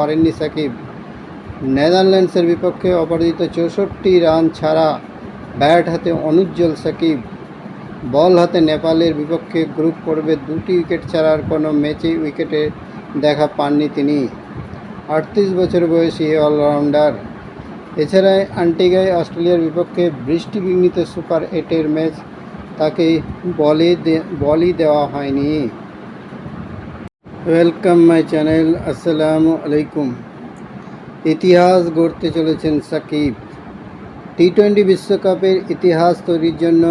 পারেননি সাকিব। নেদারল্যান্ডসের বিপক্ষে অপরাজিত চৌষট্টি রান ছাড়া ব্যাট হাতে অনুজ্জ্বল সাকিব। বল হাতে নেপালের বিপক্ষে গ্রুপ পর্বে দুটি উইকেট ছাড়ার কোনো ম্যাচেই উইকেটে দেখা পাননি তিনি। আটত্রিশ বছর বয়সী অলরাউন্ডার। এছাড়া আন্টিগায় অস্ট্রেলিয়ার বিপক্ষে বৃষ্টিবিঘ্নিত সুপার এইটের ম্যাচ তাকে বলে বলই দেওয়া হয়নি। ওয়েলকাম মাই চ্যানেল আসসালামু আলাইকুম ইতিহাস গড়তে চলেছেন সাকিব। টি টোয়েন্টি বিশ্বকাপের ইতিহাস তৈরির জন্য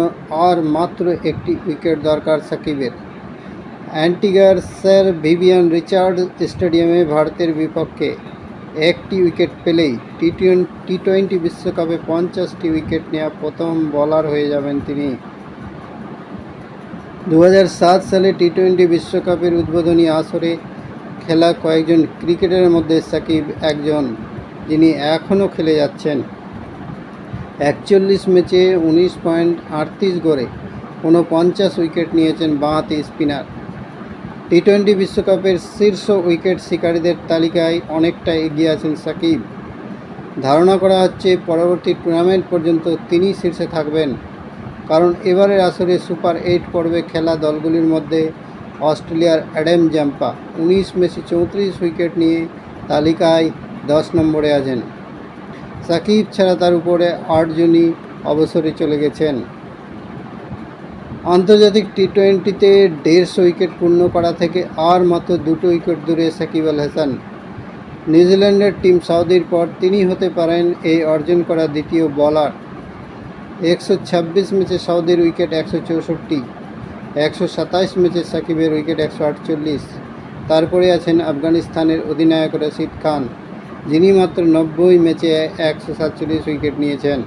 আর মাত্র একটি উইকেট দরকার সাকিবের। অ্যান্টিগার স্যার ভিভিয়ান রিচার্ড স্টেডিয়ামে ভারতের বিপক্ষে একটি উইকেট পেলেই টি টোয়েন্টি টি টোয়েন্টি বিশ্বকাপে পঞ্চাশটি উইকেট নেওয়া প্রথম বলার হয়ে যাবেন তিনি। দু হাজার সাত সালে টি টোয়েন্টি বিশ্বকাপের উদ্বোধনী আসরে খেলা কয়েকজন ক্রিকেটারের মধ্যে সাকিব একজন, যিনি এখনও খেলে যাচ্ছেন। একচল্লিশ ম্যাচে উনিশ পয়েন্ট আটত্রিশ গড়ে ঊনপঞ্চাশ উইকেট নিয়েছেন বাঁহাতি স্পিনার। টি টোয়েন্টি বিশ্বকাপের শীর্ষ উইকেট শিকারীদের তালিকায় অনেকটা এগিয়ে আছেন সাকিব। ধারণা করা হচ্ছে পরবর্তী টুর্নামেন্ট পর্যন্ত তিনি শীর্ষে থাকবেন। কারণ আসরে সুপার এইট পর্বে খেলা দলগুলির মধ্যে অস্ট্রেলিয়ার অ্যাডাম জাম্পা উনিশ, মেসি চৌত্রিশ উইকেট নিয়ে তালিকায় দশ নম্বরে আছেন। সাকিব ছাড়া তার উপরে আটজনই অবসরে চলে গেছেন। আন্তর্জাতিক টি টোয়েন্টিতে দেড়শো উইকেট পূর্ণ করা থেকে আর মাত্র দুটো উইকেট দূরে সাকিব আল হাসান। নিউজিল্যান্ডের টিম সাউদির পর তিনি হতে পারেন এই অর্জন করা দ্বিতীয় বলার। একশো ছাব্বিশ ম্যাচে সৌদির উইকেট একশো চৌষট্টি, একশো সাতাইশ ম্যাচে সাকিবের উইকেট একশো আটচল্লিশ। তারপরে আছেন আফগানিস্তানের অধিনায়ক রশিদ খান, যিনি মাত্র নব্বই ম্যাচে একশো সাতচল্লিশ উইকেট নিয়েছেন।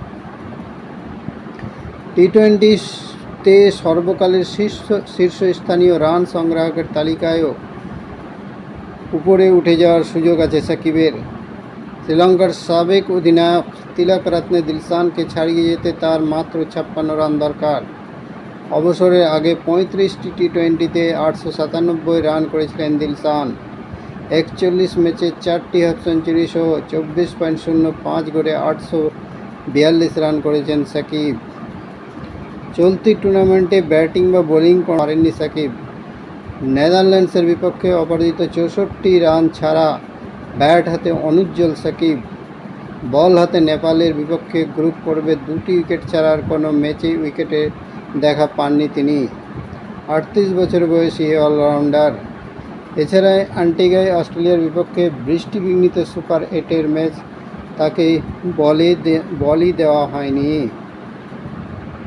টি টোয়েন্টিতে সর্বকালের শীর্ষ শীর্ষস্থানীয় রান সংগ্রাহকের তালিকায়ও উপরে উঠে যাওয়ার সুযোগ আছে সাকিবের। শ্রীলঙ্কার সাবেক অধিনায়ক তিলক রত্নে দিলশানকে ছাড়িয়ে যেতে তার মাত্র ছাপ্পান্ন রান দরকার। অবসরের আগে পঁয়ত্রিশটি টি টোয়েন্টিতে আটশো সাতানব্বই রান করেছিলেন দিলশান। একচল্লিশ ম্যাচে চারটি হাফ সেঞ্চুরি সহ চব্বিশ পয়েন্ট শূন্য পাঁচ গড়ে আটশো বিয়াল্লিশ রান করেছেন সাকিব। চলতি টুর্নামেন্টে ব্যাটিং বা বোলিং করেননি সাকিব। নেদারল্যান্ডসের বিপক্ষে অপরাজিত চৌষট্টি রান ছাড়া ব্যাট হাতে অনুজ্জ্বল সাকিব বল হাতে নেপালের বিপক্ষে গ্রুপ পর্বে দুটি উইকেট ছাড়ার কোনো ম্যাচেই উইকেটে দেখা পাননি তিনি। আটত্রিশ বছর বয়সী অলরাউন্ডার। এছাড়া আন্টিগায় অস্ট্রেলিয়ার বিপক্ষে বৃষ্টিবিঘ্নিত সুপার এইটের ম্যাচ তাকে বলে বলই দেওয়া হয়নি।